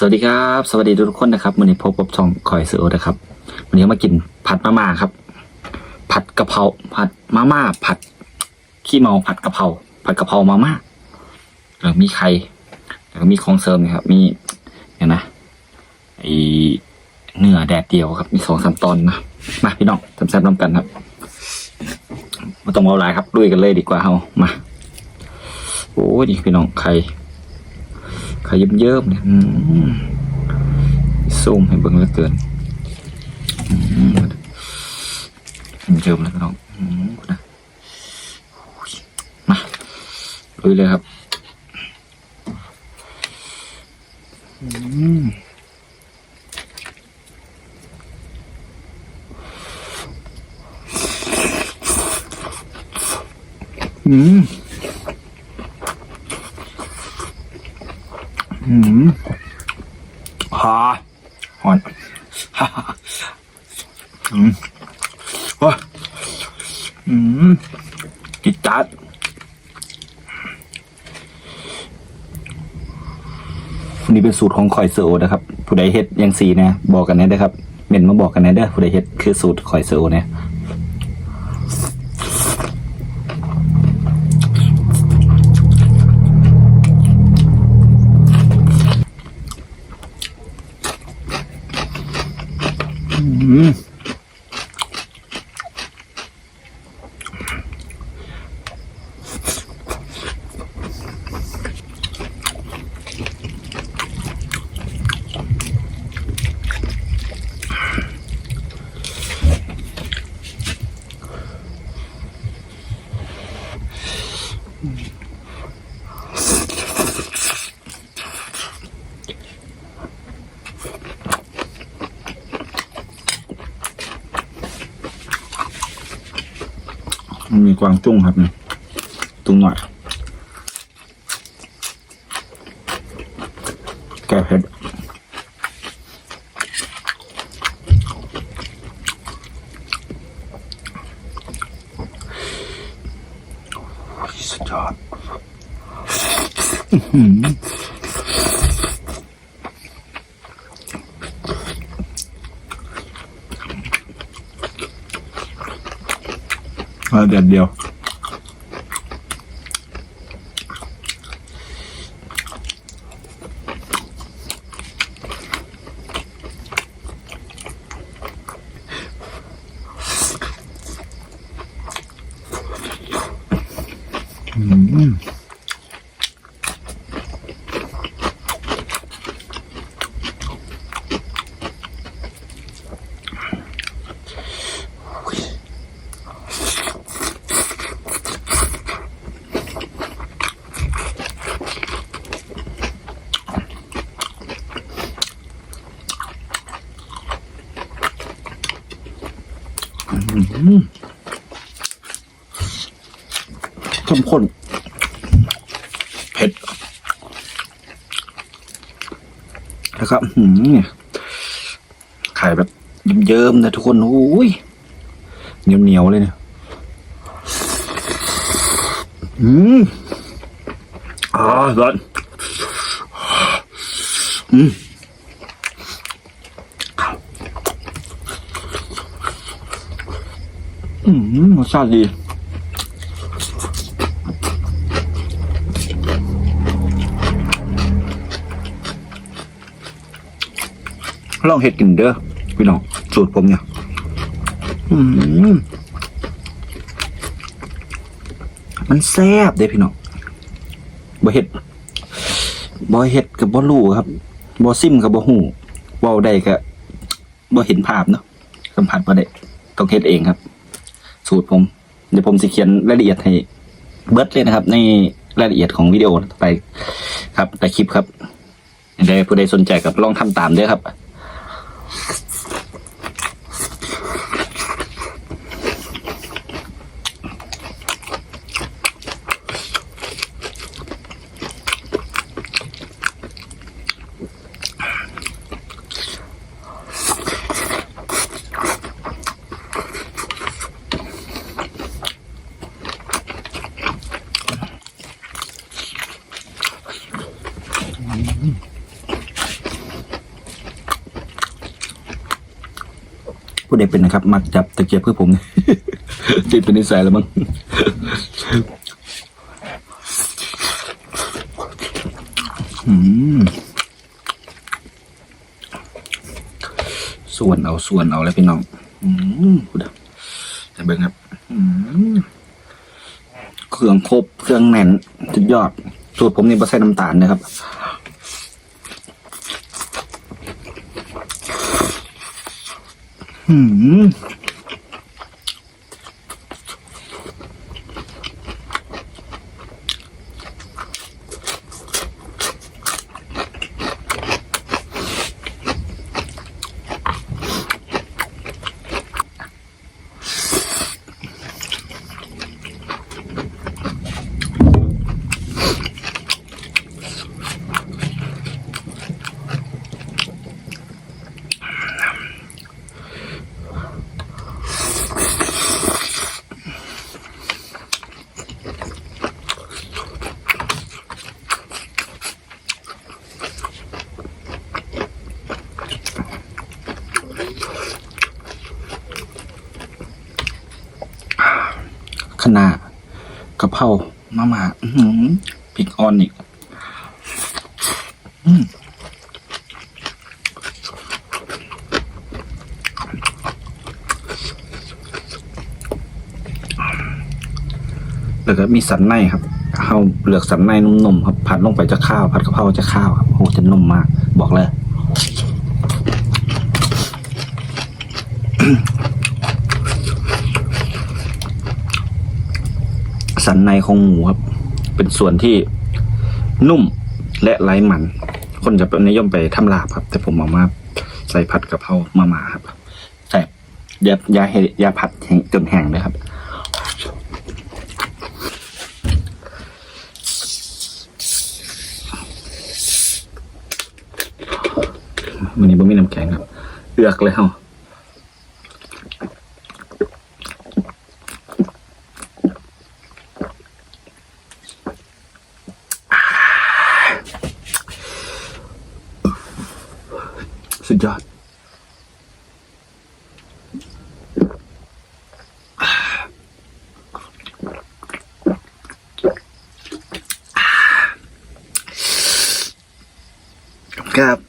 สวัสดีครับ สวัสดีทุกคนนะครับวันนี้พบกับช่องคอยเสือนะครับวันนี้มากินผัดมาม่าครับ ผัดกะเพราผัดมาม่าผัดขี้เมาผัดกะเพราผัดกะเพรามาม่าแล้วมีไข่แล้วก็มีของเสริมนะครับ มีเนี่ยนะไอเนื้อแดดเดียวครับ มีสองสามตอนนะมาพี่น้องทำแซ่บๆน้ำกันครับมาต้องเอาลายครับลุยกันเลยดีกว่าเฮามาโอ้ยพี่น้องไข่ ขยิบเยิ้มๆเนี่ยซูมให้เบิ่งเหลือเกินเยิ้มเลยพี่น้องนะมาลุยเลยครับอืม อืมอืมฮ่าหอนฮ่าอืมโอ้ยอืมจิตจัดวันนี้เป็นสูตรของคอยเซโอนะครับ ผู้ใดเฮ็ดอยังสีนะบอกกันแน่เด้อครับเม่นมาบอกกันแน่เด้อผู้ใดเฮ็ดคือสูตรคอยเซโอเนี่ย อื กวางจุ้งครับนี่ยตุ้งหน่อยแก้เผ็ดสุดยอด อื้ออเอาเด็ดเดียว อืม เข้มข้นเผ็ดนะครับหืมเนี่ยไข่แบบเยิ้มๆนะทุกคนโอ้ยเหนียวๆเลยเนี่ยอืมอ่าร้อนอืมอืมรสชาติดี ลองเห็ดกินเด้อพี่น้องสูตรผมเนี่ยอืมมันแซ่บเด้พี่น้องบ่เห็ดบ่เห็ดกับบ่รู้ครับบ่ซิมกับบ่หูเว้าได้ก็บ่เห็นภาพเนาะสัมผัสบ่ได้ต้องเฮ็ดเองครับ สูตรผม เดี๋ยวผมสิเขียนรายละเอียดให้เบิดเลยนะครับ ในรายละเอียดของวิดีโอไปครับในคลิปครับใดผู้ใดสนใจกับลองทำตามเด้อครับ ผู้ใดเป็นนะครับ มักจับตะเกียบเพื่อผมติดเป็นนิสัยแล้วมั้งส่วนเอาส่วนเอาแล้วพี่น้องอืมพูดแต่เบิ่งครับเครื่องครบเครื่องแน่นสุดยอดสูตรผมนี่ไม่ใส่น้ำตาลนะครับ หืม ขนากะเพรามาม่าพริกออนอีกแล้วก็มีสันในครับเอาเลือกสันในนุ่มๆครับผัดลงไปจะข้าวผัดกะเพราจะข้าวครับโอ้จะนุ่มมาก บอกเลย สันในของหมูครับ เป็นส่วนที่นุ่มและไร้มัน คนจะนิยมไปทำลาบครับ แต่ผมเอามาใส่ผัดกะเพรามาม่าครับใส่ยายาเห็ดยาผัดแห้งจนแห้งเลยครับ วันนี้บ่มีน้ำแข็งครับ เอือกเลยเฮา jahat. Kap.